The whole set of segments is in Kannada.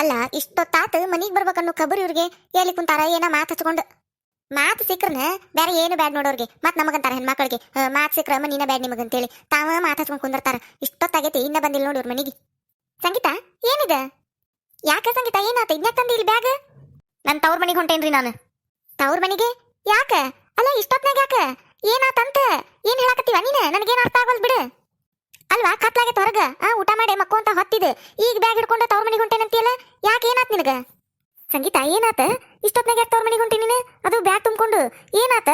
ಅಲ್ಲ ಇಷ್ಟೊತ್ತಾತ ಮನಿಗ್ ಬರ್ಬೇಕನ್ನೋ ಖಬರ್ ಇವ್ರಿಗೆ. ಎಲ್ಲಿ ಕುಂತಾರ, ಏನ ಮಾತ್ ಹಚ್ಕೊಂಡು. ಮಾತ್ ಸಿಕ್ರನ ಬೇರೆ ಏನು ಬ್ಯಾಡ್ ನೋಡೋರ್ಗೆ. ಮತ್ ನಮಗಂತಾರ ಹೆಣ್ಮಕ್ಳಿಗೆ. ಮಾತ್ ಸಿಕ್ರ ಮನಿನ ಬ್ಯಾಡ್ ನಿಮಗಂತೇಳಿ ತಾವ ಮಾತ್ ಹಚ್ಕೊಂಡ್ ಕುಂದಿರ್ತಾರ. ಇಷ್ಟೊತ್ತಾಗೈತಿ ಇನ್ನ ಬಂದಿಲ್ಲ ನೋಡಿ ಇವ್ರ ಮನಿಗೆ. ಸಂಗೀತ, ಏನಿದೆ? ಯಾಕ ಸಂಗೀತ, ಏನಾತ? ಇದ್ನ್ಯಾಕ್ ತಂದಿ ಇಲ್ಲಿ ಬ್ಯಾಗ್? ನನ್ ತವ್ರ ಮನಿಗೆ ಹೊಂಟೇನ್ರಿ ನಾನು. ತವ್ರ ಮನಿಗೆ? ಯಾಕ? ಅಲ್ಲ ಇಷ್ಟೊತ್ನಾಗ ಯಾಕ? ಏನಾತಂತ? ಏನ್ ಹೇಳಕತ್ತೀವ ನೀನ? ನನಗೇನು ಅರ್ಥ ಆಗೋಲ್ ಬಿಡು. ಅಲ್ವಾ, ಕತ್ಲಾಗೈತೆ ಹೊರಗ? ಊಟ ಮಾಡಿ ಮಕ್ಕೊಂತ ಹೊತ್ತಿದೆ. ಈಗ ಬ್ಯಾಗ್ ಹಿಡ್ಕೊಂಡು ತವ್ರ ಮನಿಗೆ ಹೊಂಟೇನಂತೀಯಲ್ಲ ಯಾಕೆ ಏನಾತ್ ನಿನಗ? ಸಂಗೀತ, ಏನಾತ? ಇಷ್ಟೊತ್ನಾಗ ಯಾಕೆ ತವ್ರ ಮನೆಗೆ ಹೊಂಟಿ ನೀನು? ಅದು ಬ್ಯಾಗ್ ತುಂಬಿಕೊಂಡು, ಏನಾತ?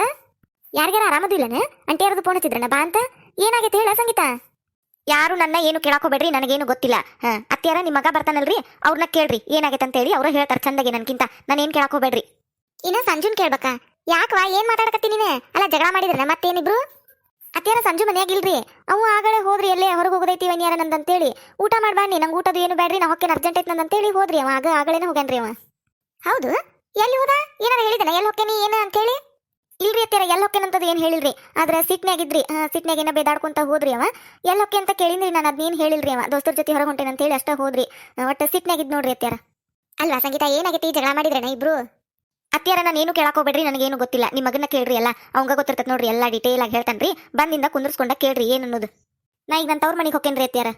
ಯಾರಿಗಾರ ಆರಾಮದು ಇಲ್ಲನ? ಅಂಟಿ ಯಾರದು ಫೋನ್ ಹಚ್ಚಿದ್ರಣ್ಣ, ಬಾ ಅಂತ? ಏನಾಗೈತೆ ಹೇಳ ಸಂಗೀತ? ಯಾರು ನನ್ನ ಏನು ಕೇಳಾಕೋಬೇಡ್ರಿ ನನಗೇನು ಗೊತ್ತಿಲ್ಲ. ಹಾ ಅತ್ಯಾರ ನಿಮ್ಮ ಮಗ ಬರ್ತಾನಲ್ರಿ ಅವ್ರನ್ನ ಕೇಳ್ರಿ, ಏನಾಗೈತೆ ಅಂತ ಹೇಳಿ ಅವ್ರು ಹೇಳ್ತಾರ ಚಂದಗೆ ನನ್ಕಿಂತ. ನಾನೇನು ಕೇಳಕ್ ಹೋಗ್ಬೇಡ್ರಿ. ಇನ್ನ ಸಂಜುನ್ ಕೇಳ್ಬೇಕಾ? ಯಾಕವಾ, ಏನ್ ಮಾತಾಡಕತ್ತಿ ನೀನೆ? ಅಲ್ಲ, ಜಗಳ ಮಾಡಿದ್ರೆ ಮತ್ತೇನಿಬ್ರು? ಅತ್ಯಾರ ಸಂಜು ಮನ್ಯಾಗ ಇಲ್ರಿ. ಅವು ಆಗಲೇ ಹೋದ್ರಿ ಎಲ್ಲೇ ಹೊರಗೆ ಹೋಗೋದೈತಿ ವನ್ಯಾರ ನಂದಂತೇಳಿ. ಊಟ ಮಾಡ್ಬಾನಿ ನಂಗೆ ಊಟದ ಏನು ಬೇಡ್ರಿ ನಾ ಹೊಕ್ಕೇನ್ ಅರ್ಜೆಂಟ್ ಐತಿ ನಂದಂತೇಳಿ ಹೋದ್ರಿ ಅವ. ಆಗ ಆಗಲೇನೆ ಹೋಗ್ಯಾನ್ರಿ ಅವ. ಹೌದು? ಎಲ್ಲಿ ಹೋದ? ಏನಾರ ಹೇಳಿದನ? ಎಲ್ಲಿ ಹೊಕ್ಕೇನಿ ಏನು ಅಂತೇಳಿ? ಇಲ್ರಿ ಅತ್ಯಾರ ಎಲ್ಲಿ ಹೊಕ್ಕೇನಂತದ್ ಏನು ಹೇಳಿಲ್ರಿ. ಆದ್ರೆ ಸಿಟ್ನಾಗಿದ್ರಿ ಸಿಟ್ನಾಗ ಏನ ಬೇದಾಡ್ಕೊಂತ ಹೋದ್ರಿ ಅವ. ಎಲ್ಲಿ ಹೊಕ್ಕೆ ಅಂತ ಕೇಳಿದ್ರಿ ನಾನು ಅದನ್ನೇನು ಹೇಳಿಲ್ರಿ ಅವ. ದೋಸ್ತರ ಜೊತೆ ಹೊರಗೆ ಹೊಂಟೇನಂತೇಳಿ ಅಷ್ಟ ಹೋದ್ರಿ. ಒಟ್ಟು ಸಿಟ್ನಾಗಿದ್ದು ನೋಡ್ರಿ ಅತ್ಯಾರ ಅಲ್ವಾ ಸಂಗೀತ? ಏನಾಗೈತಿ? ಜಗಳ ಮಾಡಿದ್ರೇನ ಇಬ್ರು? ಅತ್ಯಾರ ನಾನು ಏನು ಕೇಳಕ್ ಹೋಗ್ಬೇಡ್ರಿ, ನನಗೇನು ಗೊತ್ತಿಲ್ಲ. ನಿಮ್ಮ ಮಗನ ಕೇಳ್ರಿ ಎಲ್ಲ. ಅವಂಗ ಗೊತ್ತಿರ್ತದೆ ನೋಡ್ರಿ, ಎಲ್ಲ ಡೀಟೇಲ್ ಆಗಿ ಹೇಳ್ತಾನ್ರಿ. ಬಂದಿಂದ ಕುಂದ್ರಸ್ಕೊಂಡ ಕೇಳ್ರಿ ಏನ್ ಅನ್ನೋದು. ನಾ ಈಗ ನನ್ನ ತವ್ರ ಮನೆಗೆ ಹೋಗ್ತೇನ್ರಿ ಅತ್ಯಾರ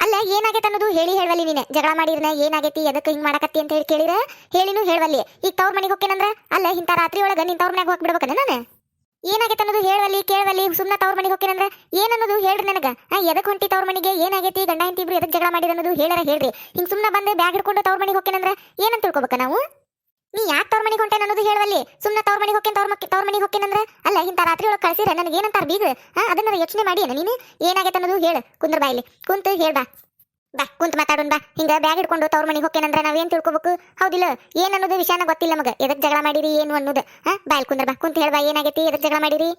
ಅಲ್ಲ, ಏನಾಗೈತೆ ಅನ್ನೋದು ಹೇಳಿ ಹೇಳವಲ್ಲಿ ನೀನೆ. ಜಗಳ ಮಾಡಿರ್ನ ಏನಾಗೈತಿ ಎದಕ್ಕೆ ಹಿಂಗ್ ಮಾಡಕತ್ತಿ ಅಂತ ಹೇಳಿ ಕೇಳಿರ? ಹೇಳಿನೂ ಹೇಳವಲ್ಲಿ. ಈಗ ತವ್ರ ಮನೆಗೆ ಹೋಗ್ತೇನಂದ್ರ ಅಲ್ಲ, ಇಂಥ ರಾತ್ರಿ ಒಳಗ ನಿನ್ ತವ್ರ ಮನೆಗೆ ಹೋಗ್ಬಿಡ್ಬೇಕನ ನಾನು? ಏನಾಗೈತೆ ಅನ್ನೋದು ಹೇಳವಲ್ಲಿ, ಕೇಳವಲ್ಲಿ ಸುಮ್ಮನೆ ತವ್ರ ಮನೆಗೆ ಹೋಗ್ತೇನಂದ್ರ ಏನನ್ನೋದು ಹೇಳ್ರಿ ನನಗ? ಎದಕ್ಕೆ ಎದಕ್ ಹೊಂಟಿ ತವ್ರ ಮನೆಗೆ? ಏನಾಗೈತಿ, ಗಂಡ ಹೆಂಡತಿ ಇಬ್ರು ಎದಕ್ ಜಗಳ ಮಾಡಿರ ಅನ್ನೋದು ಹೇಳರ ಹೇಳ್ರಿ. ಹಿಂಗ್ ಸುಮ್ಮನೆ ಬಂದು ಬ್ಯಾಗ್ ಹಿಡ್ಕೊಂಡು ತವ್ರ ಮನೆಗೆ ಹೋಗ್ತೇನಂದ್ರ ಏನಂತ ತಿಳ್ಕೊಬೇಕ ನಾವು? ಹೊಂಟೇನ ಅನ್ನೋದು ಸುಮ್ಮನೆ ತವ್ರ ಮನೆಗೆ ಹೋಗ್ತೇನೆ ತವ್ರ ತವ್ರ ಮನೆಗೆ ಅಲ್ಲ, ಇಂಥ ರಾತ್ರಿ ಒಳಗೆ ಕಳ್ಸಿರ ನನಗೆ ಏನಂತಾರ ಬೀಗ ಅದನ್ನ ಯೋಚನೆ ಮಾಡಿ ನೀನು? ಏನಾಗೈತೆ ಅನ್ನೋದು ಹೇಳು. ಕುಂದ್ರ ಬಾಯಿಲಿ. ಕುಂತು ಹೇಳ ಬಾ. ಕುಂತ್ ಮಾತಾಡೋಣ ಬಾ. ಹಿಂಗ ಬ್ಯಾಗ್ ಹಿಡ್ಕೊಂಡು ತವ್ರ ಮನೆಗೆ ಹೋಗ್ತೇನಂದ್ರ ನಾವೇನ್ ತಿಳ್ಕೊಬೇಕು? ಹೌದಿಲ್ಲ. ಏನ್ ಅನ್ನೋದು ವಿಷಯನ ಗೊತ್ತಿಲ್ಲ ನಮಗ. ಎದಕ್ ಜಗಳ ಮಾಡಿರಿ, ಏನು ಅನ್ನೋದು? ಹಾ ಕುಂದ್ರ ಬಾ. ಕುಂತ ಹೇಳ್ಬಾ ಏನಾಗೈತಿ? ಎದಕ್ ಜಗಳ ಮಾಡಿರಿ?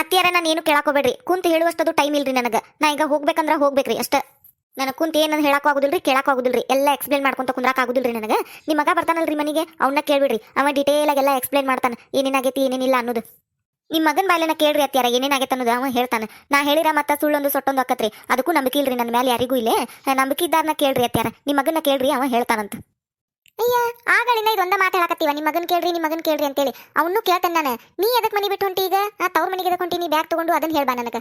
ಅತ್ತಿಯಾರ ನಾನು ಏನು ಕೇಳಾಕೋಬೇಡ್ರಿ ಕುಂತ ಹೇಳುವಷ್ಟದು ಟೈಮ್ ಇಲ್ರಿ ನನಗ. ನಾ ಈಗ ಹೋಗ್ಬೇಕಂದ್ರ ಹೋಗ್ಬೇಕ್ರಿ ಅಷ್ಟ. ನನಗೆ ಕುಂತ ಏನಂತ ಹೇಳಕ್ ಆಗುದಿಲ್ರಿ ಕೇಳಕ್ ಆಗುದಿಲ್ರಿ ಎಲ್ಲ ಎಕ್ಸ್ಪ್ಲೇನ್ ಮಾಡ್ಕೊಂತ ಕುಂದ್ರಾಕ್ ಆಗುದಿಲ್ರಿ ನನಗೆ? ನಿಮ್ಮ ಮಗ ಬರ್ತಾನಲ್ರಿ ಮನೆಗೆ ಅವನ್ನ ಕೇಳ್ಬಿಡ್ರಿ, ಅವ ಡೀಟೇಲ್ ಆಗಿ ಎಲ್ಲ ಎಕ್ಸ್ಪ್ಲೇನ್ ಮಾಡ್ತಾನೆ ಏನೇನಾಗೈತಿ ಏನೇನಿಲ್ಲ ಅನ್ನೋದು. ನಿಮ್ಮ ಮಗನ ಬಾಯ್ಲೆನ ಕೇಳ್ರಿ ಅತ್ಯಾರ ಏನೇನಾಗೈತೆ ಅನ್ನೋದು ಅವ ಹೇಳ್ತಾನೆ. ನಾ ಹೇಳಿರ ಮತ್ತೆ ಸುಳ್ಳೊಂದು ಸೊಟ್ಟೊಂದು ಅಕ್ಕತ್ರಿ ಅದಕ್ಕೂ ನಂಬಿಕೆ ಇಲ್ರಿ ನನ್ನ ಮೇಲೆ ಯಾರಿಗೂ ಇಲ್ಲೇ. ನಂಬಿಕೆ ಇದ್ದಾರನ್ನ ಕೇಳ್ರಿ ಅತ್ಯಾರ ನಿಮ್ಮ ಮಗನ ಕೇಳ್ರಿ, ಅವ ಹೇಳ್ತಾನಂತ. ಅಯ್ಯ, ಆಗಳಿಂದ ಇದೊಂದ ಮಾತು ಹೇಳಕತ್ತೀವ, ನಿಮ್ಮ ಮಗನ್ ಕೇಳ್ರಿ, ನಿಮ್ಮ ಮಗನ್ ಕೇಳ್ರಿ ಅಂತೇಳಿ. ಅವನು ಕೇಳ್ತಾನೆ ನಾನು. ನೀ ಎದಕ್ ಮನೆ ಬಿಟ್ಟು ಹೊಂಟಿ ಈಗ? ಆ, ತವ್ರ ಮನೆಗೆ ಎದಕ್ ಹೊಂಟಿ? ನೀ ಬ್ಯಾಗ್ ತಗೊಂಡು ಅದನ್ನ ಹೇಳ್ಬಾ ನನಗ.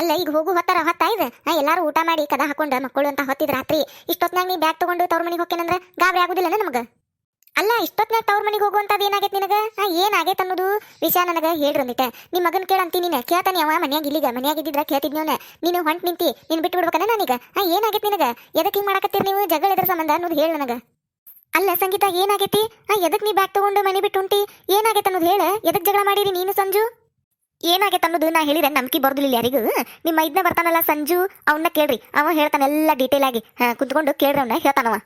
ಅಲ್ಲ, ಈಗ ಹೋಗು, ಹೊತ್ತಾರ ಹೊತ್ತಾಯ್ದ ನಾ ಎಲ್ಲಾರು ಊಟ ಮಾಡಿ ಕದ ಹಾಕೊಂಡ ಮಕ್ಕಳು ಅಂತ ಹೊತ್ತಿದ್ ರಾತ್ರಿ. ಇಷ್ಟೊತ್ನಾಗ ನೀ ಬ್ಯಾಗ್ ತಗೊಂಡು ತವ್ರ ಮನೆಗೆ ಹೋಗ್ಕೇನಂದ್ರ ಗಾಬರಿ ಆಗುದಿಲ್ಲ ನಮಗ? ಅಲ್ಲ ಇಷ್ಟೊತ್ನಾಗ ತವ್ರ ಮನೆಗೆ ಹೋಗುವಂತದ್ ಏನಾಗೈತಿ ನಿನಗ? ಆ ಏನಾಗೈತೆ ಅನ್ನೋದು? ವಿಷಯ ನನಗ ಹೇಳ್ರಿ ಅಂದಿಟ್ಟೆ ನಿಮ್ಮ ಮಗನ್ ಕೇಳಂತಿ ನೀನೆ. ಕೇಳ್ತಾನೆ ಅವ ಮನ್ಯಾಗ ಇಲ್ಲಿಗ. ಮನ್ಯಾಗ ಇದ್ದಿದ್ರ ಕೇಳ್ತಿದ್ನವನ. ನೀನು ಹೊಂಟ್ ನಿಂತಿ. ನೀನ್ ಬಿಟ್ಟು ಬಿಡ್ಬೇಕನ ನಾನೀಗ? ಆ ಏನಾಗೈತಿ ನಿನಗ? ಎದಕ್ ಹಿಂಗ್ ಮಾಡಕತ್ತೀರಿ ನೀವು? ಜಗಳ ಇದ್ರ ಸಂಬಂಧ ಅನ್ನೋದು ಹೇಳ ನನಗ. ಅಲ್ಲ, ಸಂಗೀತ ಏನಾಗೈತಿ? ನಾ ಎದಕ್ ನೀ ಬ್ಯಾಗ್ ತಗೊಂಡು ಮನೆ ಬಿಟ್ಟು ಹೊಂಟಿ? ಏನಾಗೈತೆ ಅನ್ನೋದು ಹೇಳ? ಎದಕ್ ಜಗಳ ಮಾಡಿರಿ ನೀನು, ಸಂಜು? ಏನಾಗೈತೆ ಅನ್ನೋದು ನಾ ಹೇಳಿದ್ರೆ ನಂಬಿಕೆ ಬರ್ದಿಲ್ಲ ಯಾರಿಗೂ. ನಿಮ್ಮ ಇದನ್ನ ಬರ್ತಾನಲ್ಲ ಸಂಜು ಅವನ್ನ ಕೇಳ್ರಿ. ಅವ ಹೇಳ್ತಾನೆ ಎಲ್ಲ ಡೀಟೇಲ್ ಆಗಿ. ಕುತ್ಕೊಂಡು ಕೇಳ್ರಿ ಅವನ್ನ ಹೇಳ್ತಾನವ.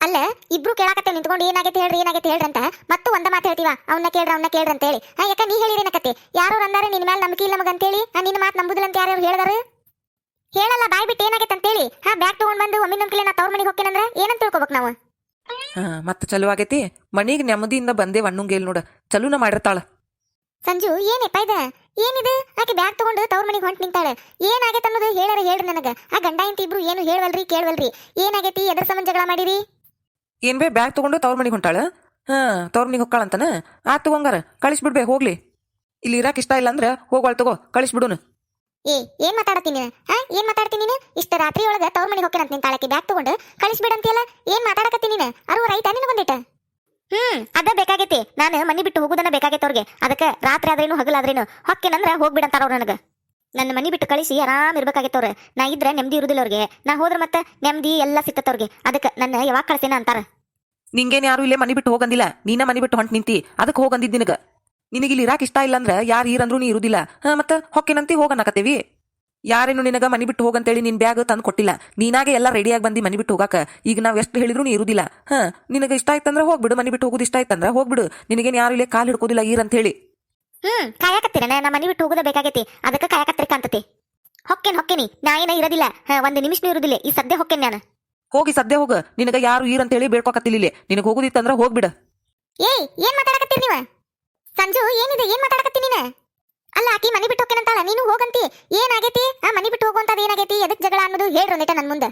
ಅಲ್ಲ, ಇಬ್ರು ಕೇಳಾಕತ್ತೆ ನಿಂತ್ಕೊಂಡು, ಏನಾಗೈತೆ ಹೇಳ್ರಿ ಏನಾಗೈತೆ ಹೇಳ್ರಿ ಅಂತ. ಮತ್ತು ಒಂದ ಮಾತು ಹೇಳ್ತೀವ? ಅವನ್ನ ಕೇಳ್ರಿ ಅವನ್ನ ಕೇಳ್ರಿ ಅಂತ ಹೇಳಿ ಹಾ, ಯಾಕ ನೀ ಹೇಳಿರಿ ಏನಕತ್ತೆ? ಯಾರು ಅಂದಾರೆ ನಿನ್ನ ಮೇಲೆ ನಂಬಿಕೆ ಇಲ್ಲ ಮಗ ಅಂತೇಳಿ. ನಿನ್ನ ಮಾತು ನಂಬುದಿಲ್ಲ ಅಂತ ಯಾರು ಹೇಳಿದಾರೆ? ಹೇಳಲ್ಲ, ಬಾಯ್ ಬಿಟ್ಟು ಏನಾಗೈತೆ ಅಂತೇಳಿ. ಹಾ, ಬ್ಯಾಗ್ ತಗೊಂಡ್ ಬಂದು ಒಮ್ಮೆ ನಂಬಿಕೆ ನಾ ತವ್ರ ಮನೆಗೆ ಹೋಗ್ತೇನಂದ್ರ ಏನಂತ ತಿಳ್ಕೊಬೇಕು ನಾವು? ಮತ್ತೆ ಚಲೋ ಆಗೈತಿ. ಮನಿಗೆ ನೆಮ್ಮದಿಯಿಂದ ಬಂದೆ ಅನ್ನುಂಗೇಲ್ ನೋಡ. ಚಲೂನ ಮಾಡಿರ್ತಾಳ. ಸಂಜು ಏನಪ್ಪ ಇದ? ಏನಿದು? ಆಕೆ ಬ್ಯಾಗ್ ತಗೊಂಡು ತವ್ರ ಮನೆಗೆ ಹೊಂಟ್ ನಿಂತಾಳೆ. ಏನಾಗೈತೆ ಅನ್ನೋದು ಹೇಳರ ಹೇಳ್ರಿ ನನಗೆ. ಆ ಗಂಡ ಇಂತ ಇಬ್ರು ಏನು ಹೇಳವಲ್ರಿ ಕೇಳವಲ್ರಿ. ಏನಾಗೈತಿ? ಎದ್ರ ಸಂಬಂಧ ಜಗಳ ಮಾಡಿರಿ? ಏನ್ ಬೇ ಬ್ಯಾಗ್ ತಗೊಂಡು ತವ್ರ ಮನೆಗೆ ಹೊಂಟಾಳ? ಹಾ ತವ್ರ ಮನಿಗೆ ಹೊಕ್ಕಾಳಂತನ? ಆ ತಗೊಂಗಾರ ಕಳಿಸ್ಬಿಡ್ಬೇ ಹೋಗ್ಲಿ. ಇಲ್ಲಿ ಇರಾಕ್ ಇಷ್ಟ ಇಲ್ಲ ಅಂದ್ರೆ ಹೋಗ್ವಾಳ್ ತಗೋ ಕಳಿಸ್ಬಿಡುನು. ಏ ಏನ್ ಮಾತಾಡ್ತೀನಿ ಹಾ ಏನ್ ಮಾತಾಡ್ತೀನಿ ನೀನು? ಇಷ್ಟ ರಾತ್ರಿ ಒಳಗ ತವ್ರ ಮನೆಗೆ ಹೋಗ್ತೇನೆ ಅಂತ ನಿಂತಾಳಕ್ಕೆ ಬ್ಯಾಗ್ ತಗೊಂಡು. ಕಳಿಸ್ಬಿಡಂತಿಯಲ್ಲ ಏನ್ ಮಾತಾಡಕತ್ತೀನಿ ನೀನು? ಅರು ರೈತ ನಿನ್ ಬಂದಿಟ್ಟ ಹ್ಮ್, ಅದ ಬೇಕಾಗೈತಿ. ನಾನು ಮನಿ ಬಿಟ್ಟು ಹೋಗುದನ್ನ ಬೇಕಾಗೈತಿ ಅವ್ರಿಗೆ. ಅದಕ್ಕೆ ರಾತ್ರಿ ಆದ್ರೇನು ಹಗಲಾದ್ರೇನು ಹೊಕ್ಕೇನಂದ್ರ ಹೋಗ್ಬಿಡಂತಾರ ಅವ್ರು ನನಗ. ನನ್ನ ಮನಿ ಬಿಟ್ಟು ಕಳಿಸಿ, ಆರಾಮ್ ಇರ್ಬೇಕಾಗೈತವ್ರ ನಾ ಇದ್ರೆ ನೆಮ್ಮದಿ ಇರುದಿಲ್ಲ ಅವ್ರಿಗೆ. ನಾ ಹೋದ್ರ ಮತ್ತೆ ನೆಮ್ಮದಿ ಎಲ್ಲ ಸಿಕ್ತತ್ತವ್ರಿಗೆ ಅದಕ್ಕೆ ನನ್ನ ಯಾವಾಗ ಕಳ್ಸೇನ ಅಂತಾರ. ನಿಂಗೇನ್ ಯಾರು ಇಲ್ಲೇ ಮನಿ ಬಿಟ್ಟು ಹೋಗಂದಿಲ್ಲ? ನೀನ ಮನಿ ಬಿಟ್ಟು ಹೊಂಟ್ ನಿಂತಿ. ಅದಕ್ಕೆ ಹೋಗಂದಿದ್ ನಿನಗ. ನಿನಗಿಲ್ಲಿ ಇರಾಕ್ ಇಷ್ಟ ಇಲ್ಲ ಅಂದ್ರೆ ಯಾರು ಈರಂದ್ರು ನೀ ಇರುದಿಲ್ಲ. ಹಾ, ಮತ್ತ ಹೊಕ್ಕೇನಂತಿ ಹೋಗನ್ನಕತ್ತೇವಿ ಯಾರೇನು ನಿನಗ ಮನಿ ಬಿಟ್ಟು ಹೋಗಂತೇಳಿ ನಿನ್ ಬ್ಯಾಗ್ ತಂದು ಕೊಟ್ಟಿಲ್ಲ? ನೀನಾಗೆ ಎಲ್ಲ ರೆಡಿಯಾಗಿ ಬಂದಿ ಮನಿ ಬಿಟ್ಟು ಹೋಗಾಕ. ಈಗ ನಾವ್ ಎಷ್ಟು ಹೇಳಿದ್ರು ನೀ ಇರುದಿಲ್ಲ. ಹಾ ನಿನಗ ಇಷ್ಟ ಆಯ್ತಂದ್ರ ಹೋಗ್ಬಿಡು ಮನಿ ಬಿಟ್ಟು ಹೋಗುದು ಇಷ್ಟ ಆಯ್ತಂದ್ರ ಹೋಗ್ಬಿಡು. ನಿನಗೇನು ಯಾರು ಇಲ್ಲೇ ಕಾಲ್ ಹಿಡ್ಕೋದಿಲ್ಲ ಈರ್ ಅಂತ ಹೇಳಿ ಹ್ಮ್ ಕಾಯಕತ್ತೀರ? ನಾ ಮನಿ ಬಿಟ್ಟು ಹೋಗೋದ ಬೇಕಾಗೈತಿ. ಅದಕ್ಕೆ ಕಾಯಕತ್ರಿ ಕಾಂತತಿ ಹೊಕ್ಕೇನ್ ಹೊಕ್ಕೇನಿ. ನಾ ಏನ ಇರೋದಿಲ್ಲ. ಹಾ, ಒಂದು ನಿಮಿಷನೂ ಇರುದಿಲ್ಲ. ಈ ಸದ್ಯ ಹೊಕ್ಕೇನ್ ನಾನು ಹೋಗಿ ಸದ್ಯ ಹೋಗ. ನಿನಗ ಯಾರು ಈರ್ ಅಂತ ಹೇಳಿ ಬೇಡ್ಕೊಕತ್ತಿಲ್ಲ ಇಲ್ಲಿ. ನಿನಗ ಹೋಗುದಿತ್ತಂದ್ರ ಹೋಗ್ಬಿಡ. ಏಯ್ ಏನ್ ಮಾತಾಡಕತ್ತೀರಿ ನೀವ? ಸಂಜು ಏನಿದೆ? ಏನ್ ಮಾತಾಡಕತ್ತಿ ನೀನ? ಅಲ್ಲ, ಆಕಿ ಮನೆ ಬಿಟ್ಟು ಹೋಗ್ತೇನಂತಾಳ ನೀನು ಹೋಗಂತಿ. ಏನಾಗೈತಿ? ಆ, ಮನೆ ಬಿಟ್ಟು ಹೋಗುವಂತದ್ದು ಏನಾಗೈತಿ? ಎದಕ್ ಜಗಳ ಅನ್ನೋದು ಹೇಳ್ರು ನೆಟ ನನ್ ಮುಂದೆ.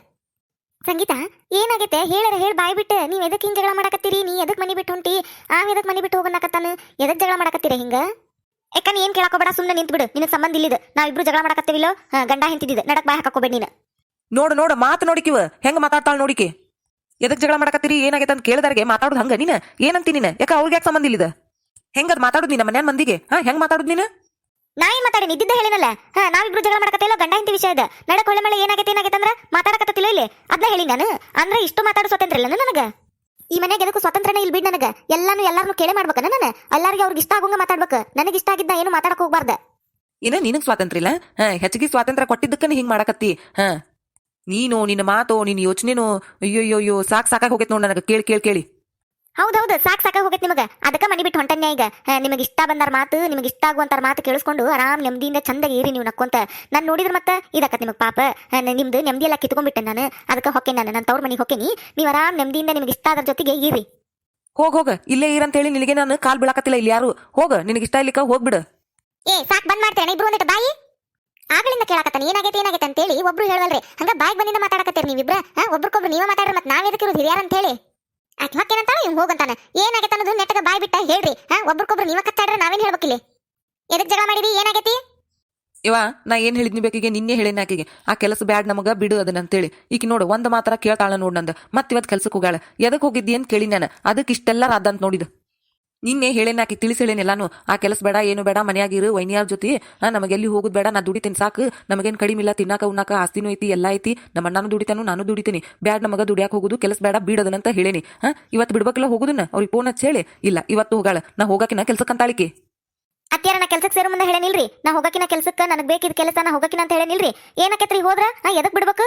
ಸಂಗೀತ, ಏನಾಗೈತೆ? ಹೇಳರ ಹೇಳಿ ಬಾಯ್ ಬಿಟ್ಟು. ನೀವ್ ಎದಕ್ ಹಿಂಗ್ ಜಗಳ ಮಾಡಕತ್ತೀರಿ? ನೀ ಎದಕ್ ಮನೆ ಬಿಟ್ಟು ಹೊಂಟಿ? ಆ ಎದಕ್ ಮನೆ ಬಿಟ್ಟು ಹೋಗನಕತ್ತಾನ ಎದಕ್ ಜಗಳ ಮಾಡಕತ್ತೀರ ಹಿಂಗ? ಯಾಕ ನೀ ಏನ್ ಕೇಳಕೋಬೇಡ ಸುಮ್ಮನೆ ನಿಂತ್ ಬಿಡು. ನಿನ್ನ ಸಂಬಂಧ ನಾ ಇಬ್ರು ಜಗಳ ಮಾಡಕತ್ತೀವಿಲ್ಲೋ? ಗಂಡ ಹೆಂತಿದ್ದ ನಡಕ್ ಬಾಯ್ ಹಾಕೋಬೇಡ ನೀನು. ನೋಡು ನೋಡು. ಮಾತು ನೋಡಿಕಿವ ಹೆಂಗ್ ಮಾತಾಡ್ತಾಳ ನೋಡಿಕಿ ಎದಕ್ ಜಗಳ ಮಾಡಕತ್ತೀರಿ? ಏನಾಗೈತೆ ಅಂತ ಕೇಳಿದಾರಿಗೆ ಮಾತಾಡೋದು ಹಂಗ ನೀನ? ಏನಂತಿ ನೀನ? ಯಾಕ ಅವ್ರಿಗೆ ಯಾಕೆ ಸಂಬಂಧ ಇಲ್ಲಿದ? ಹೆಂಗದ್ ಮಾತಾಡುದು ನಿನ್ನ ಮನೆಯ ಮಂದಿಗೆ? ಹಾ, ಹೆಂಗ್ ಮಾತಾಡುದು ನೀನು? ನಾ ಏನ್ ಮಾತಾಡಿ? ನಿದ್ದಿದ್ದ ಹೇಳಿನಲ್ಲ. ಹಾ, ನಾವಿಬ್ರು ಜಗಳ ಮಾಡಕತ್ತಿಲ್ಲ ಗಂಡ ಹೆಂತಿ ವಿಷಯ ಅದ ನಡಕ್ ಹೊಳೆ ಮಳೆ ಏನಾಗೈತೆ ಏನಾಗೈತೆ ಅಂದ್ರ ಮಾತಾಡಕತ್ತಿಲ್ಲ ಇಲ್ಲಿ? ಅದ್ನ ಹೇಳಿ ನಾನು. ಅಂದ್ರೆ ಇಷ್ಟು ಮಾತಾಡೋ ಸ್ವಾತಂತ್ರ್ಯ ಇಲ್ಲ ನನಗ. ಈ ಮನೆಗೆ ಎದಕ್ಕೂ ಸ್ವಾತಂತ್ರ್ಯನೇ ಇಲ್ಲಿ ಬಿಡ್ ನನಗ. ಎಲ್ಲಾನು ಎಲ್ಲಾರನು ಕೇಳೇ ಮಾಡ್ಬೇಕ ನಾನು ಎಲ್ಲಾರಿಗೆ ಅವ್ರಿಗೆ ಇಷ್ಟ ಆಗೋಂಗ ಮಾತಾಡ್ಬೇಕು. ನನಗೆ ಇಷ್ಟ ಆಗಿದ್ದ ಏನು ಮಾತಾಡಕ್ ಹೋಗ್ಬಾರ್ದ. ಏನ ನಿನಗ್ ಸ್ವಾತಂತ್ರ್ಯ ಇಲ್ಲ? ಹಾ, ಹೆಚ್ಚಿಗೆ ಸ್ವಾತಂತ್ರ್ಯ ಕೊಟ್ಟಿದ್ದಕ್ಕನ ಹಿಂಗ್ ಮಾಡಕತ್ತಿ. ಹಾ. ನೀನು, ನಿನ್ನ ಮಾತು, ನಿನ್ನ ಯೋಚನೆನು ಅಯ್ಯೋ ಸಾಕ್ ಸಾಕಾಗಿ ಹೋಗೈತ್ ನೋಡ್ ನನಗೆ. ಕೇಳಿ ಕೇಳಿ ಕೇಳಿ. ಹೌದೌದು ಸಾಕು ಸಾಕಾಗಿ ಹೋಗೈತೆ ನಿಮಗೆ. ಅದಕ್ಕೆ ಮನಿ ಬಿಟ್ಟು ಹೊಂಟನ್ಯ ಈಗ? ನಿಮಗೆ ಇಷ್ಟ ಬಂದಾರ ಮಾತು ನಿಮಗೆ ಇಷ್ಟ ಆಗುವಂತಾರ ಮಾತು ಕೇಳಿಸ್ಕೊಂಡು ಆರಾಮ್ ನೆಮ್ಮದಿಯಿಂದ ಚಂದಾಗಿ ಇರಿ ನೀವು ನಕ್ಕೊಂತ. ನಾನು ನೋಡಿದ್ರೆ ಮತ್ತೆ ಇದಕ್ಕ ನಿಮಗೆ ಪಾಪ. ನಿಮ್ದು ನೆಮ್ಮದಿ ಎಲ್ಲ ಕಿತ್ಕೊಂಡ್ಬಿಟ್ಟೆ ನಾನು. ಅದಕ್ಕೆ ಹೊಕ್ಕೆ ನಾನು ನನ್ನ ತವ್ರ ಮನೆಗೆ ಹೊಕ್ಕೇನಿ. ನೀವು ಆರಾಮ್ ನೆಮ್ಮದಿಯಿಂದ ನಿಮಗೆ ಇಷ್ಟ ಆದ್ರ ಜೊತೆಗೆ ಇರಿ ಹೋಗ ಹೋಗ. ಇಲ್ಲೇ ಇರಂತ ಹೇಳಿ ನಿನಗೆ ನಾನು ಕಾಲ್ ಬೀಳಕತ್ತಿಲ್ಲ ಇಲ್ಲಿ ಯಾರು. ಹೋಗ ನಿನಗೆ ಇಷ್ಟ ಇಲ್ಲಿಕ ಹೋಗ್ಬಿಡು ಏ ಸಾಕ್ ಬಂದ್ ಮಾಡ್ತೇನೆ ಇಬ್ರು ಒಂದಿಟ್ಟು ಬಾಯಿ? ಆಗ್ಲಿಂದ ಕೇಳಾಕತ್ತಾನೆ ಏನಾಗೈತೆ ಏನಾಗೈತೆ ಅಂತ ಹೇಳಿ ಒಬ್ರು ಹೇಳವಲ್ರಿ. ಹಂಗ ಬಾಯಿಗೆ ಬಂದಿಂದ ಮಾತಾಡಕತ್ತೀರಿ ನೀವಿಬ್ರ? ಒಬ್ರಿಗೊಬ್ರು ನೀವೇ ಮಾತಾಡ್ರಿ ಮತ್ತೆ ನಾವ್ ಎದಕ್ಕಿರೋದು ಹಿರಿಯರ ಅಂತ ಹೇಳಿ. ಆಕೆ ಹೊಕ್ಕೇನಂತಾಳ ಇವ್ ಹೋಗಂತಾನೆ. ಏನಾಗೈತೆ ಅನ್ನೋದು ನೆಟ್ಟಗ ಬಾಯ್ ಬಿಟ್ಟ ಹೇಳ್ರಿ. ಹಾ ಒಬ್ರಿಗೊಬ್ರು ನೀವ ಕತ್ತಾಡ್ರೆ ನಾವೇನ್ ಹೇಳ್ಬೇಕಿಲ್ಲಿ? ಎದಕ್ ಜಗಳ ಮಾಡಿದಿ? ಏನಾಗೈತಿ? ಇವ ನಾ ಏನ್ ಹೇಳಿದ್ನಿ ಬೇಕಿಗೆ? ನಿನ್ನೆ ಹೇಳಿನ ಆಕಿಗೆ. ಆ ಕೆಲಸ ಬ್ಯಾಡ್ ನಮಗ, ಬಿಡು ಅದನ್ನ ಅಂತೇಳಿ ಈಗ ನೋಡು, ಒಂದ್ ಮಾತ್ರ ಕೇಳ್ತಾಳ ನೋಡ್ ನಂದ. ಮತ್ತಿವತ್ ಕೆಲ್ಸಕ್ಕೆ ಹೋಗಾಳ ಎದಕ್ ಹೋಗಿದ್ದಿ ಅಂತ ಕೇಳಿ ನಾನು. ಅದಕ್ಕೆ ಇಷ್ಟೆಲ್ಲ ರಾದ ಅಂತ ನೋಡಿದ್ ನಿನ್ನೆ ಹೇಳೇನ ಆಕಿ ತಿಳಿಸಿ ಹೇಳೇನಿ ಎಲ್ಲಾನು ಆ ಕೆಲಸ ಬೇಡ ಏನು ಬೇಡ ಮನೆಯಾಗಿರು ವೈನಿಯಾರ್ ಜೊತೆ ನಮಗೆ ಎಲ್ಲಿ ಹೋಗೋದು ಬೇಡ ನಾ ದುಡಿತೀನಿ ಸಾಕು ನಮಗೇನು ಕಡಿಮೆ ಇಲ್ಲ ತಿನ್ನಾಕ ಉನ್ನಾಕ ಆಸ್ತಿನೂ ಐತಿ ಎಲ್ಲ ಐತಿ ನಮ್ಮ ಅಣ್ಣನೂ ದುಡಿತಾನು ನಾನು ದುಡಿತೀನಿ ಬ್ಯಾಡ್ ನಮಗ ದುಡಿಯಾಕ ಹೋಗುದು ಕೆಲಸ ಬೇಡ ಬಿಡೋದನಂತ ಹೇಳೇನಿ ಹಾಂ ಇವತ್ತು ಬಿಡ್ಬೇಕಲ್ಲ ಹೋಗುದನ್ನ ಅವ್ರಿಗೆ ಫೋನ್ ಹಚ್ಚಿ ಹೇಳಿ ಇಲ್ಲ ಇವತ್ತು ಹೋಗಾಳ ನಾ ಹೋಗಾಕಿನ ಕೆಲ್ಸಕ್ಕಂತಾಳಿಕೆ ಅತ್ಯಾರ ನಾ ಕೆಲಸಕ್ಕೆ ಸೇರೋ ಮುಂದೆ ಹೇಳೇನಿಲ್ರಿ ನಾ ಹೋಗಾಕಿನ ಕೆಲಸಕ್ಕೆ ನನಗೆ ಬೇಕಿದ ಕೆಲಸ ನಾ ಹೋಗಾಕಿನ ಅಂತ ಹೇಳೇನಿಲ್ರಿ ರೀ ಹೋದ್ರ ನಾ ಎದಕ್ ಬಿಡ್ಬೇಕು?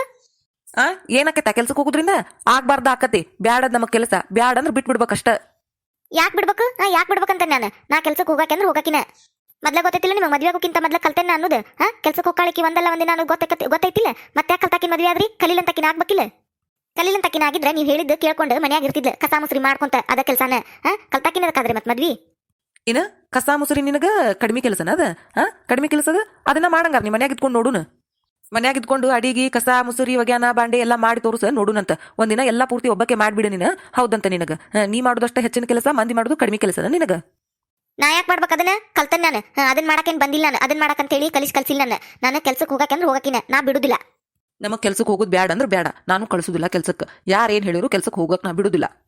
ಆ ಏನಕ್ಕೆ ಕೆಲಸಕ್ಕೆ ಹೋಗುದ್ರಿಂದ? ಆಗ್ಬಾರ್ದು ಆಕತಿ ಬ್ಯಾಡದ್ ನಮಗ್ ಕೆಲಸ ಬ್ಯಾಡ ಅಂದ್ರೆ ಬಿಟ್ ಬಿಡ್ಬೇಕಷ್ಟ ಯಾಕ್ ಬಿಡ್ಬೇಕು? ಹಾ, ಯಾಕ್ ಬಿಡ್ಬೇಕಂತ ನಾನು? ನಾ ಕೆಲ್ಸಕ್ಕೆ ಹೋಗಾಕಂದ್ರೆ ಹೋಗಾಕಿನ. ಮೊದ್ಲ ಗೊತ್ತೈತಿಲ್ಲ ನಿಮಗೆ ಮದ್ವೆ ಆಗೋಕ್ಕಿಂತ ಮೊದ್ಲ ಕಲ್ತೇನೆ ಅನ್ನೋದು? ಹಾ ಕೆಲ್ಸಕ್ಕೆ ಹೋಗಾಳಿಕೆ ಒಂದಲ್ಲ ಒಂದಿನ ನಾನು ಗೊತ್ತೈತಿ ಗೊತ್ತೈತಿಲ್ಲ? ಮತ್ತೆ ಯಾಕೆ ಕಲ್ತಾಕಿನ ಮದ್ವೆ ಆದ್ರಿ? ಕಲೀಲಂತಕಿನ ಆಗ್ಬೇಕಿಲ್ಲ? ಕಲೀಲಂತಕಿನ ಆಗಿದ್ರೆ ನೀವು ಹೇಳಿದ್ದು ಕೇಳ್ಕೊಂಡು ಮನ್ಯಾಗ ಇರ್ತಿದ್ಲ, ಕಸ ಮುಸ್ರಿ ಮಾಡ್ಕೊಂತ ಅದ ಕೆಲ್ಸನ. ಹಾ, ಕಲ್ತಾಕಿನ ಅದಕ್ಕಾದ್ರೆ ಮತ್ತೆ ಮದ್ವಿ? ಏನ? ಕಸ ಮುಸುರಿ ನಿನಗ ಕಡಿಮೆ ಕೆಲಸನ ಅದ? ಹಾ, ಕಡಿಮೆ ಕೆಲಸ ಅದ ಅದನ್ನ ಮಾಡಂಗಾರ ನೀ ಮನ್ಯಾಗ ಇದ್ಕೊಂಡು ನೋಡುನ. ಮನ್ಯಾಗ ಇದ್ಕೊಂಡು ಅಡಿಗೆ ಕಸ ಮುಸುರಿ ಒಗ್ಯಾನ ಬಾಂಡೆ ಎಲ್ಲ ಮಾಡಿ ತೋರಿಸ ನೋಡುನಂತ. ಒಂದಿನ ಎಲ್ಲ ಪೂರ್ತಿ ಒಬ್ಬಕ್ಕೆ ಮಾಡ್ಬಿಡ ನೀನ. ಹೌದಂತ ನಿನಗ. ನೀ ಮಾಡೋದಷ್ಟ ಹೆಚ್ಚಿನ ಕೆಲಸ ಮಂದಿ ಮಾಡೋದು ಕಡಿಮೆ ಕೆಲಸನ ನಿನಗ. ನಾ ಯಾಕೆ ಮಾಡ್ಬೇಕು ಅದನ್ನ? ಕಲ್ತನ್ ನಾನು. ಅದನ್ನ ಮಾಡಕೇನ್ ಬಂದಿಲ್ಲ ನಾನು. ಅದನ್ನ ಮಾಡಕಂತ ಹೇಳಿ ಕಲಿಸ್ ಕಲ್ಸಿಲ್ಲ ನಾನು. ನಾನು ಕೆಲ್ಸಕ್ಕೆ ಹೋಗಕಂದ್ರೆ ಹೋಗಕಿನ. ನಾ ಬಿಡುದಿಲ್ಲ. ನಮಗ್ ಕೆಲ್ಸಕ್ಕೆ ಹೋಗೋದು ಬ್ಯಾಡ ಅಂದ್ರೆ ಬ್ಯಾಡ. ನಾನು ಕಳಿಸೋದಿಲ್ಲ ಕೆಲ್ಸಕ್ಕೆ ಯಾರು ಏನ್ ಹೇಳಿದ್ರು ಕೆಲ್ಸಕ್ಕೆ ಹೋಗಕ್ ನಾ ಬಿಡುದಿಲ್ಲ.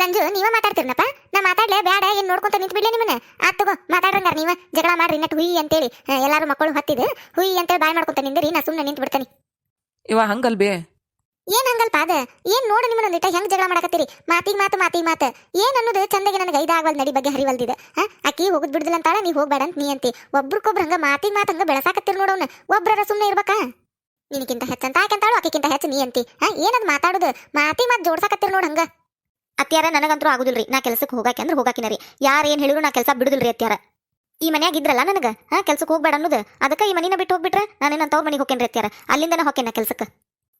ಸಂಜು ನೀವ ಮಾತಾಡ್ತಿರ್ನಪ್ಪ? ನಾ ಮಾತಾಡ್ಲೆ ಬೇಡ ಏನ್ ನೋಡ್ಕೊಂತ ನಿಂತ ಬಿಡ್ಲೆ ನಿಮ್ಮನ್ನ? ಆತ್ ತಗೋ ಮಾತಾಡ್ರಂಗಾರ ನೀವ. ಜಗಳ ಮಾಡ್ರಿ ನಟ್ ಹುಯಿ ಅಂತೇಳಿ ಎಲ್ಲಾರು ಮಕ್ಕಳು ಹತ್ತಿದ್. ಹುಯಿ ಅಂತೇಳಿ ಬಾಯ್ ಮಾಡ್ಕೊಂತ ನಿಂದಿರಿ ನಾ ಸುಮ್ಮನೆ ನಿಂತ ಬಿಡ್ತಾನೆ. ಇವ ಹಂಗಲ್ಬೇ ಏನ್ ಹಂಗಲ್ಪ ಅದ? ಏನ್ ನೋಡು ನಿಮ್ಮನ್ನ ಒಂದಿಟ್ಟ ಹೆಂಗ್ ಜಗಳ ಮಾಡಕತ್ತೀರಿ? ಮಾತಿಗ್ ಮಾತು ಮಾತಿಗ್ ಮಾತು. ಏನ್ ಅನ್ನೋದು ಚಂದಗೆ ನನಗೆ ಐದಾಗವಲ್ ನಡಿ ಬಗ್ಗೆ ಹರಿವಲ್ದಿದೆ. ಅಕ್ಕಿ ಹೋಗುದ್ ಬಿಡುದಿಲ್ಲ ಅಂತಾಳ ನೀ ಹೋಗ್ಬೇಡ ಅಂತ ನೀ ಅಂತಿ. ಒಬ್ರಿಗೊಬ್ರು ಹಂಗ ಮಾತಿಗ್ ಮಾತು ಹಂಗ ಬೆಳಸಾಕತ್ತೀರಿ ನೋಡವ್ನ ಒಬ್ರ ಸುಮ್ಮನೆ ಇರ್ಬೇಕಾ? ನಿನಗಿಂತ ಹೆಚ್ಚಂತ ಆಕೆಂತಾಳು ಅಕ್ಕಿಗಿಂತ ಹೆಚ್ಚು ನೀ ಅಂತಿ. ಏನದ್ ಮಾತಾಡುದು? ಮಾತಿ ಮಾತು ಜೋಡ್ಸಾಕತ್ತೀರಿ ನೋಡ್ ಹಂಗ. ಅತ್ಯಾರ, ನನಗಂತೂ ಆಗುದಿಲ್ರಿ. ನಾ ಕೆಲ್ಸಕ್ಕೆ ಹೋಗಾಕೆ ಅಂದ್ರೆ ಹೋಗಾಕಿನರಿ. ಯಾರು ಏನು ಹೇಳಿದ್ರು ನಾ ಕೆಲಸ ಬಿಡುದಿಲ್ರಿ ಅತ್ಯಾರ. ಈ ಮನ್ಯಾಗ ಇದ್ರಲ್ಲ ನನಗ? ಹಾ ಕೆಲ್ಸಕ್ಕೆ ಹೋಗ್ಬೇಡ ಅನ್ನೋದು? ಅದಕ್ಕೆ ಈ ಮನಿನ ಬಿಟ್ಟು ಹೋಗ್ಬಿಟ್ರೆ ನಾನು ನನ್ನ ತವ್ರ ಮನಿಗೆ ಹೋಕೇನ್ರಿ ಅತ್ಯಾರ? ಅಲ್ಲಿಂದ ಹೊಕ್ಕೇನ ಕೆಲ್ಸಕ್ಕೆ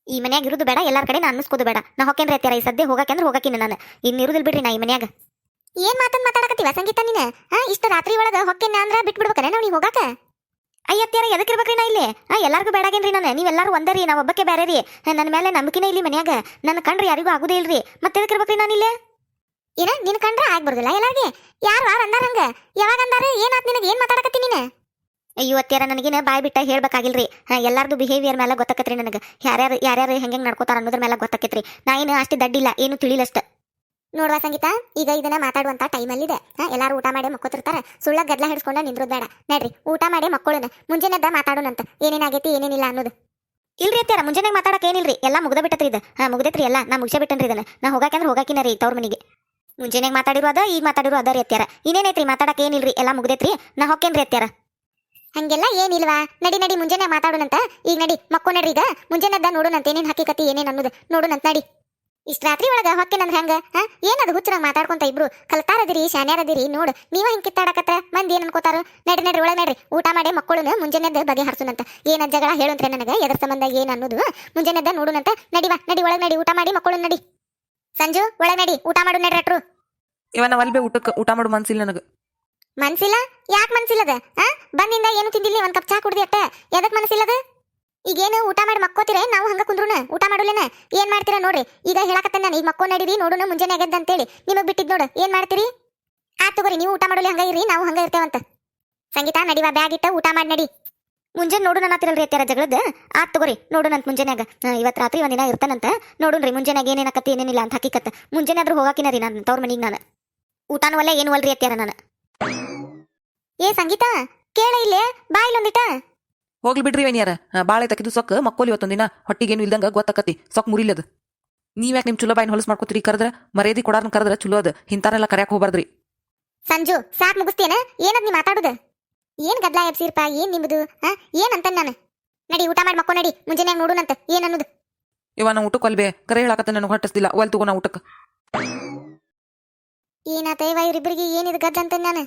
ಈ ಮನ್ಯಾಗ ಇರುದು ಬೇಡ, ಎಲ್ಲಾರ ಕಡೆ ನಾ ಅನ್ನಿಸ್ಕೋದು ಬೇಡ. ನಾ ಹೊಕ್ಕೇನ್ರಿ ಅತ್ಯಾರ? ಈ ಸದ್ಯ ಹೋಗಾಕೆಂದ್ರೆ ಹೋಗಾಕಿನ ನಾನು. ಇನ್ನು ಇರುದಿಲ್ ಬಿಡ್ರಿ ನಾ ಈ ಮನ್ಯಾಗ. ಏನ್ ಮಾತನ್ ಮಾತಾಡಕತ್ತೀವ ಸಂಗೀತ ನೀನು? ಹಾ, ಇಷ್ಟ ರಾತ್ರಿ ಒಳಗ ಹೊಕ್ಕೇನ ಅಂದ್ರೆ ಬಿಟ್ಬಿಡ್ಬೇಕನೆ ನಾವು ನೀವು ಹೋಗಾಕ? ಅಯ್ಯತ್ಯಾರ ಎದಕ್ಕಿರ್ಬೇಕ್ರಿ ನಾ ಇಲ್ಲಿ? ಹಾ, ಎಲ್ಲಾರ್ಗೂ ಬೇಡಾಗೇನ್ರಿ ನಾನು. ನೀವೆಲ್ಲರೂ ಒಂದೇ ರೀ ನಾ ಒಬ್ಬಕ್ಕೆ ಬೇರೆ ರೀ. ನನ್ನ ಮೇಲೆ ನಂಬಿಕೆನೇ ಇಲ್ಲಿ ಮನ್ಯಾಗ. ನನ್ನ ಕಂಡ್ರೆ ಯಾರಿಗೂ ಆಗುದೇ ಇಲ್ರಿ. ಮತ್ತೆ ಎದಕ್ಕಿರ್ಬೇಕ್ರಿ ನಾನು ಇಲ್ಲಿ? ಏನ, ನಿನ್ ಕಂಡ್ರೆ ಆಗ್ಬಾರ್ದಿಲ್ಲ ಎಲ್ಲಾರ್ಗೆ? ಯಾರು ಯಾರು ಅಂದಾರ ಹಂಗ? ಯಾವಾಗ ಅಂದಾರ? ಏನಾತ್ ನಿನಗೆ? ಏನ್ ಮಾತಾಡಕತ್ತಿ ನೀನು? ಅಯ್ಯೋ ಅತ್ಯಾರ ನನಗೇನ ಬಾಯ್ ಬಿಟ್ಟ ಹೇಳ್ಬೇಕಾಗಿಲ್ರಿ. ಎಲ್ಲಾರ್ದು ಬಿಹೇವಿಯರ್ ಮೇಲೆ ಗೊತ್ತಾಕತ್ರಿ ನನಗೆ. ಯಾರ್ಯಾರು ಯಾರ್ಯಾರು ಹೆಂಗೆ ನಡ್ಕೋತಾರ ಅನ್ನೋದ್ರ ಮೇಲೆ ಗೊತ್ತಾಕೈತ್ರಿ. ನಾ ಏನು ಅಷ್ಟು ದಡ್ಡಿಲ್ಲ, ಏನು ತಿಳಿಲಷ್ಟ. ನೋಡುವ ಸಂಗೀತ? ಈಗ ಇದನ್ನ ಮಾತಾಡುವಂತ ಟೈಮಲ್ಲಿದೆ. ಇದೆ ಎಲ್ಲಾರು ಊಟ ಮಾಡಿ ಮಕ್ಕೋತಿರ್ತಾರ. ಸುಳ್ಳ ಗದ್ಲ ಹಿಡ್ಸ್ಕೊಂಡ ನಿಂದ್ರದ್ ಬೇಡ. ನಡ್ರಿ ಊಟ ಮಾಡಿ ಮಕ್ಕಳನ್ನ ಮುಂಜಾನೆದ್ದ ಮಾತಾಡೋಣಂತ. ಏನೇನಾಗೈತಿ ಏನೇನಿಲ್ಲ ಅನ್ನೋದು. ಇಲ್ರಿ ಅತ್ತಾರ ಮುಂಜಾನೆ ಮಾತಾಡಕ್ ಏನಿಲ್ರಿ? ಎಲ್ಲ ಮುಗ್ದ ಬಿಟ್ಟತ್ರಿ ಇದು. ಹಾ ಮುಗ್ದೈತ್ರಿ ಎಲ್ಲ. ನಾ ಮುಗಿಸ ಬಿಟ್ಟನ್ರಿ ಇದನ್ನ. ನಾ ಹೋಗಾಕಂದ್ರೆ ಹೋಗಾಕಿನ ರೀ ತವ್ರ ಮನೆಗೆ. ಮುಂಜಾನೆ ಮಾತಾಡಿರೋ ಅದ ಈಗ ಮಾತಾಡಿರೋ ಅದ ರೀ ಅತ್ಯಾರ ಇನ್ನೇನೈತ್ರಿ ಮಾತಾಡಕ್ ಏನಿಲ್ರಿ? ಎಲ್ಲ ಮುಗ್ದೈತ್ರಿ? ನಾ ಹೊಕ್ಕೇನ್ರಿ ಅತ್ತಾರ ಹಂಗೆಲ್ಲ ಏನಿಲ್ವಾ? ನಡಿ ನಡಿ ಮುಂಜಾನೆ ಮಾತಾಡೋಣಂತ. ಈಗ ನಡಿ ಮಕ್ಕೋ ನಡ್ರಿ ಈಗ ಮುಂಜಾನೆದ್ದ ನೋಡೋಣಂತ ಏನೇನ್ ಹಕ್ಕಿಕತಿ ಏನೇನ್ ಅನ್ನೋದು ನೋಡೋಣಂತ ನಡಿ. ಇಷ್ಟ ರಾತ್ರಿ ಒಳಗ ಹೊಕ್ಕೇನಂದ್ರ ಹೆಂಗ? ಹಾ? ಏನದು ಹುಚ್ಚರಾಗ ಮಾತಾಡ್ಕೊಂತ ಇಬ್ರು? ಕಲ್ತಾರದಿರಿ ಶಾನ್ಯಾರದಿರಿ ನೋಡ್. ನೀವ ಹಿಂಗ್ ಕಿತ್ತಾಡಕತ್ತ ಮಂದಿ ಏನ್ ಅನ್ಕೋತಾರ? ನಡ್ರಿ ನಡ್ರಿ ಒಳಗ್ ನಡ್ರಿ. ಊಟ ಮಾಡಿ ಮಕ್ಕಳು ಮುಂಜಾನೆದ್ದ ಬಗೆ ಹರ್ಸುನಂತ. ಏನ ಜಗಳ ಹೇಳುಂತ್ರೆ ನನಗ? ಎದ್ರ ಸಂಬಂಧ ಏನ್ ಅನ್ನೋದು? ಮುಂಜಾನೆದ್ದ ನೋಡುನಂತ. ನಡಿವಾ ನಡಿ ಒಳಗ್ ನಡಿ. ಊಟ ಮಾಡಿ ಮಕ್ಕಳು ನಡಿ. ಸಂಜು ಒಳಗ್ ನಡಿ. ಊಟ ಮಾಡು ನಡ್ರಿ ಅಟ್ರು. ಇವನ ವಲ್ಬೆ ಊಟಕ್ಕೆ ಊಟ ಮಾಡು ಮನ್ಸಿಲ್ಲ ನನಗ. ಮನ್ಸಿಲ್ಲ? ಯಾಕೆ ಮನ್ಸಿಲ್ಲದ? ಬಂದಿಂದ ಏನು ತಿಂದಿಲ್ಲ ಒಂದ್ ಕಪ್ ಚಾ ಕುಡ್ದಿ ಅಟ್ಟ. ಎದಕ್ ಮನಸ್ಸಿಲ್ಲದ ಈಗೇನು ಊಟ ಮಾಡಿ ಮಕ್ಕೋತಿರ? ನಾವು ಹಂಗ ಕುಂದ್ರುನ? ಊಟ ಮಾಡುಲೇನ? ಏನ್ ಮಾಡ್ತೀರಾ ನೋಡ್ರಿ? ಈಗ ಹೇಳಕತ್ತೇನೆ ನಾನು, ಈಗ ಮಕ್ಕೋ ನಡೀರಿ ನೋಡೋಣ ಮುಂಜಾನೆ ಅಂತ ಅಂತೇಳಿ. ನಿಮಗ್ ಬಿಟ್ಟಿದ್ ನೋಡು, ಏನ್ ಮಾಡ್ತೀರಿ? ಆ, ತಗೋರಿ, ನೀವು ಊಟ ಮಾಡಲಿ ಹಂಗ ಇರಿ ನಾವು ಹಂಗ ಇರ್ತೇವಂತ. ಸಂಗೀತ, ನಡಿವಾ, ಬ್ಯಾಗ್ ಇಟ್ಟ ಊಟ ಮಾಡಿ ನಡಿ. ಮುಂಜಾನೆ ನೋಡು ಅನ್ನತ್ತಿರಲ್ರಿ ಅತ್ತಿರ ಜಗಳದ? ಆತ್ ತಗೋರಿ, ನೋಡುನಂತ ಮುಂಜಾನ್ಯಾಗ ಇವತ್ ರಾತ್ರಿ ಒಂದಿನ ಇರ್ತಾನಂತ. ನೋಡುನ್ರಿ ಮುಂಜಾನ್ಯಾಗ ಏನೇನಕತ್ತಿ, ಏನೇನಿಲ್ಲ ಅಂತ ಹಾಕಿಕತ್ತ. ಮುಂಜಾನೆ ಆದ್ರೂ ಹೋಗಾಕಿನ ರೀ ನಾನು, ತವ್ರ ಮನಿಗೆ ನಾನು. ಊಟಾನು ಒಲ್ಲ ಏನು ಅಲ್ರಿ ಅತ್ತಿಯಾರ ನಾನು. ಏ, ಸಂಗೀತ, ಕೇಳ ಇಲ್ಲೇ ಬಾ ಹೋಗ್ಲಿ ಬಿಡ್ರಿ ವೇಣಿಯಾರ ಬಾಳೆ ತಕ್ಕಿದ್ದು ಸೊಕ್ಕ ಮಕ್ಕೋಲಿ ಇವತ್ತೊಂದಿನ ಹೊಟ್ಟಿಗೇನು ಇಲ್ದಂಗ ಗೊತ್ತಾಕತಿ. ಸೊಕ್ ಮುರಿಲದು ನೀವ್ಯಾಕೆ ನಿಮ್ ಚಲೋ ಬಾಯಿನ ಹೊಲಸ್ ಮಾಡ್ಕೋತೀರಿ ಕರೆದ್ರ? ಮರ್ಯಾದಿ ಕೊಡಾರ್ನ ಕರೆದ್ರ ಚಲೋ ಅದ. ಹಿಂತಾನೆಲ್ಲ ಕರ್ಯಾಕ್ ಹೋಗ್ಬಾರ್ದ್ರಿ. ಸಂಜು ಸಾಕ್ ಮುಗಿಸ್ತೇನ ಏನದ್ ನೀ ಮಾತಾಡುದ? ಏನ್ ಗದ್ಲ ಎಬ್ಸಿರ್ಪ? ಏನ್ ನಿಮ್ದು? ಏನ್ ಅಂತ ನಾನು? ನಡಿ ಊಟ ಮಾಡಿ ಮಕ್ಕೋ ನಡಿ. ಮುಂಜಾನೆ ನೋಡುನಂತ. ಏನ್ ಅನ್ನೋದು? ಇವ ನಾ ಊಟಕ್ಕೆ ಅಲ್ಬೇ ಕರೆ ಹೇಳಾಕತ್ತ ನನಗೆ ಹೊಟ್ಟಿಸ್ತಿಲ್ಲ ಒಲ್ ತಗೋ ನಾ ಊಟಕ್ಕೆ ಏನಾತ ಇವ ಇವ್ರಿಬ್ರಿಗೆ ಏನಿದ್ ಗದ್ದ ಅಂತ ನಾನು?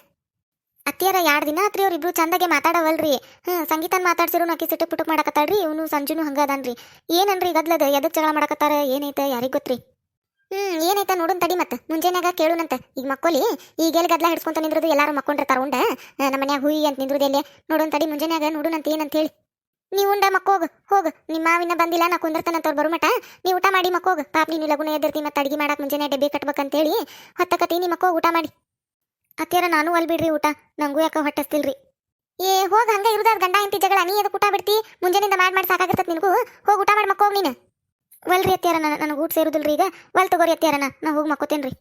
ಅತ್ತಿಯರ ಎರಡು ದಿನ ಆತ್ರಿ ಅವ್ರಿಬ್ರು ಚಂದಾಗೆ ಮಾತಾಡವಲ್ರಿ. ಹ್ಮ್, ಸಂಗೀತನ್ ಮಾತಾಡ್ಸಿರು ನಾಕಿ ಸಿಟ್ಟು ಪುಟಕ್ ಮಾಡಕತ್ತಾಳ್ರಿ, ಇವನು ಸಂಜುನು ಹಂಗ ಅದಾನ್ರಿ ಏನನ್ರಿ ಗದ್ಲದ ಎದಕ್ಕೆ ಜಗಳ ಮಾಡಕತ್ತಾರ, ಏನೈತ, ಯಾರಿಗ್ ಗೊತ್ತ್ರಿ? ಹ್ಮ್, ಏನೈತ ನೋಡುನ್ ತಡಿ ಮತ್ತ, ಮುಂಜಾನ್ಯಾಗ ಕೇಳುನಂತ. ಈಗ ಮಕ್ಕೋಲಿ ಈಗೆಲ್ ಗದ್ಲ ಹಿಡ್ಸ್ಕೊಂತ ನಿಂದ್ರದು, ಎಲ್ಲಾರು ಮಕ್ಕೊಂಡಿರ್ತಾರ ಉಂಡ? ನಮ್ಮ ಮನ್ಯಾಗ ಹುಯಿ ಅಂತ ನಿಂದ್ರದು ಎಲ್ಲೇ? ನೋಡುನ್ ತಡಿ, ಮುಂಜಾನ್ಯಾಗ ನೋಡುನಂತ ಏನಂತ ಹೇಳಿ. ನೀವು ಉಂಡ ಮಕ್ಕೋಗ ಹೋಗ ನಿಮ್ಮ ಮಾವಿನ ಬಂದಿಲ್ಲ, ನಾ ಕುಂದಿರ್ತಾನಂತ ಅವ್ರು ಬರುಮಟ ನೀ ಊಟ ಮಾಡಿ ಮಕ್ಕೋಗ ಪಾಪ, ನೀನು ಲಗುನ ಎದ್ದಿರ್ತಿ ಮತ್ತೆ ಅಡಿಗೆ ಮಾಡಕ್ ಮುಂಜಾನೆ ಡಬ್ಬಿ ಕಟ್ಬೇಕಂತೇಳಿ ಹೊತ್ತಕತಿ ನಿಮ್ಮ ಮಕ್ಕೋ ಊಟ ಮಾಡಿ. ಅತ್ಯಾರ ನಾನು ಅಲ್ಲಿ ಬಿಡ್ರಿ ಊಟ, ನಂಗೂ ಯಾಕ ಹೊಟ್ಟಸ್ತಿಲ್ರಿ. ಏ, ಹೋಗ ಹಂಗ ಇರುದಾದ ಗಂಡ ಇಂತಿ ಜಗಳ, ನೀ ಎದಕ್ಕೆ ಊಟ ಬಿಡ್ತಿ? ಮುಂಜಾನಿಂದ ಮಾಡಿ ಮಾಡಿ ಸಾಕಾಗತ್ತೆ ನಿನಗೂ? ಹೋಗಿ ಊಟ ಮಾಡಿ ಮಕ್ಕೋಗ್ ನೀನು. ವಲ್ರಿ ಅತ್ಯಾರ ನನಗೆ ಊಟ ಸೇರುದಿಲ್ರಿ ಈಗ. ವಲ್ ತಗೋರಿ ಅತ್ಯಾರ ನಾ ಹೋಗಿ ಮಕ್ಕೋತೇನ್ರಿ.